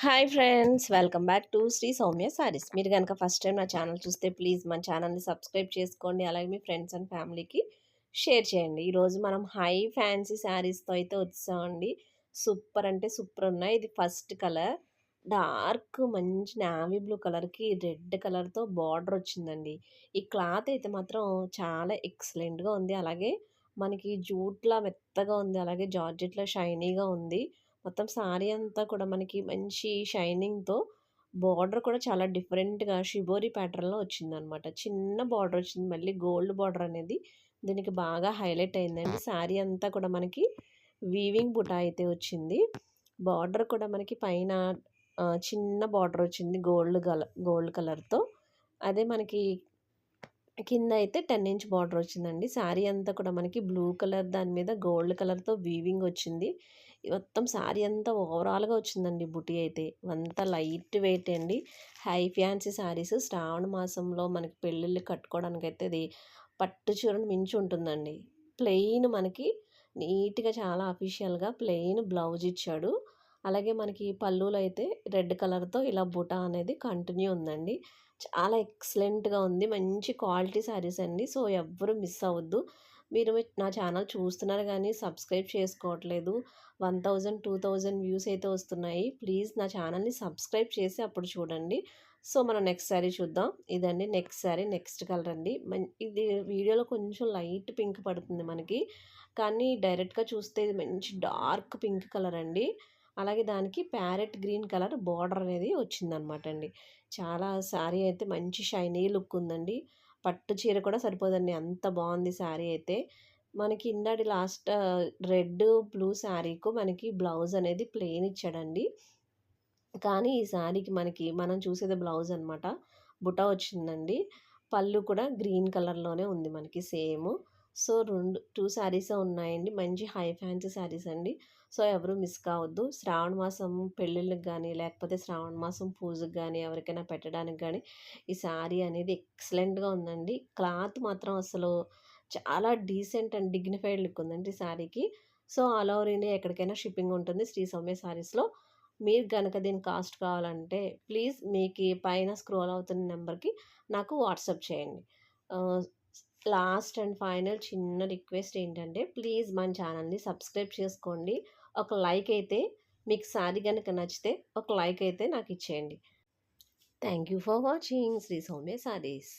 Hi friends welcome back to Sri Soumya sarees. మీరు కనుక first time నా channel చూస్తే ప్లీజ్ మన ఛానల్ని సబ్స్క్రైబ్ చేసుకోండి అలాగే మీ ఫ్రెండ్స్ అండ్ ఫ్యామిలీకి షేర్ చేయండి. ఈరోజు మనం హై ఫ్యాన్సీ శారీస్తో అయితే వచ్చామండి సూపర్ అంటే సూపర్ ఉన్నాయి. ఇది ఫస్ట్ కలర్. డార్క్ మంచి నావీ బ్లూ కలర్కి రెడ్ కలర్తో బార్డర్ వచ్చిందండి. ఈ క్లాత్ అయితే మాత్రం చాలా ఎక్సలెంట్గా ఉంది. అలాగే మనకి జూట్లా మెత్తగా ఉంది. అలాగే జార్జెట్లో షైనీగా ఉంది. మొత్తం శారీ అంతా కూడా మనకి మంచి షైనింగ్‌తో బార్డర్ కూడా చాలా డిఫరెంట్‌గా షిబోరి ప్యాటర్న్‌లో వచ్చిందనమాట. చిన్న బార్డర్ వచ్చింది. మళ్ళీ గోల్డ్ బార్డర్ అనేది దీనికి బాగా హైలైట్ అయిందండి. శారీ అంతా కూడా మనకి వీవింగ్ బుటా అయితే వచ్చింది. బార్డర్ కూడా మనకి పైన చిన్న బార్డర్ వచ్చింది గోల్డ్ కల గోల్డ్ కలర్‌తో. అదే మనకి కింద అయితే టెన్ ఇంచ్ బార్డర్ వచ్చిందండి. శారీ అంతా కూడా మనకి బ్లూ కలర్ దాని మీద గోల్డ్ కలర్‌తో వీవింగ్ వచ్చింది. మొత్తం శారీ అంతా ఓవరాల్‌గా వచ్చిందండి బుటీ అయితే. అంతా లైట్ వెయిట్ అండి. హై ఫ్యాన్సీ శారీస్ శ్రావణ మాసంలో మనకి పెళ్ళిళ్ళు కట్టుకోవడానికైతే ఇది పట్టు చీరను మించి ఉంటుందండి. ప్లెయిన్ మనకి నీట్‌గా చాలా అఫీషియల్‌గా ప్లెయిన్ బ్లౌజ్ ఇచ్చాడు. అలాగే మనకి పళ్ళులో అయితే రెడ్ కలర్‌తో ఇలా బుటా అనేది కంటిన్యూ ఉందండి. చాలా ఎక్సలెంట్‌గా ఉంది. మంచి క్వాలిటీ శారీస్ అండి. సో, ఎవ్వరు మిస్ అవ్వద్దు. మీరు నా ఛానల్ చూస్తున్నారు కానీ సబ్స్క్రైబ్ చేసుకోవట్లేదు. 1000, 2000 వ్యూస్ అయితే వస్తున్నాయి. ప్లీజ్ నా ఛానల్‌ని సబ్స్క్రైబ్ చేసి అప్పుడు చూడండి. సో, మనం నెక్స్ట్ శారీ చూద్దాం. ఇదండి నెక్స్ట్ శారీ నెక్స్ట్ కలర్ అండి. ఇది వీడియోలో కొంచెం లైట్ పింక్ పడుతుంది మనకి. కానీ డైరెక్ట్‌గా చూస్తే ఇది మంచి డార్క్ పింక్ కలర్ అండి. అలాగే దానికి ప్యారెట్ గ్రీన్ కలర్ బార్డర్ అనేది వచ్చిందనమాట అండి. చాలా శారీ అయితే మంచి షైనీ లుక్ ఉందండి. పట్టు చీర కూడా సరిపోదండి అంత బాగుంది శారీ అయితే. మనకి ఇందాటి లాస్ట్ రెడ్, బ్లూ శారీకు మనకి బ్లౌజ్ అనేది ప్లెయిన్ ఇచ్చాడండి. కానీ ఈ శారీకి మనకి మనం చూసేది బ్లౌజ్ అనమాట. బుటా వచ్చిందండి. పళ్ళు కూడా గ్రీన్ కలర్‌లోనే ఉంది మనకి సేము. సో, రెండు టూ శారీసే ఉన్నాయండి. మంచి హై ఫ్యాన్సీ శారీస్ అండి. సో, ఎవరు మిస్ కావద్దు. శ్రావణ మాసం పెళ్ళిళ్ళకి కానీ, లేకపోతే శ్రావణ మాసం పూజకి కానీ, ఎవరికైనా పెట్టడానికి కానీ ఈ శారీ అనేది ఎక్సలెంట్‌గా ఉందండి. క్లాత్ మాత్రం అసలు చాలా డీసెంట్ అండ్ డిగ్నిఫైడ్ లుక్ ఉందండి శారీకి. సో, ఆల్ ఓవర్ ఇండియా ఎక్కడికైనా షిప్పింగ్ ఉంటుంది శ్రీ సౌమ్య శారీస్‌లో. మీరు కనుక దీని కాస్ట్ కావాలంటే ప్లీజ్ మీకు పైన స్క్రోల్ అవుతున్న నెంబర్‌కి నాకు వాట్సాప్ చేయండి. లాస్ట్ అండ్ ఫైనల్ చిన్న రిక్వెస్ట్ ఏంటంటే ప్లీజ్ మన ఛానల్ని సబ్స్క్రైబ్ చేసుకోండి. ఒక లైక్ అయితే మీకు సారీ కనుక నచ్చితే ఒక లైక్ అయితే నాకు ఇచ్చేయండి. Thank you for watching. Sri Soumya sarees.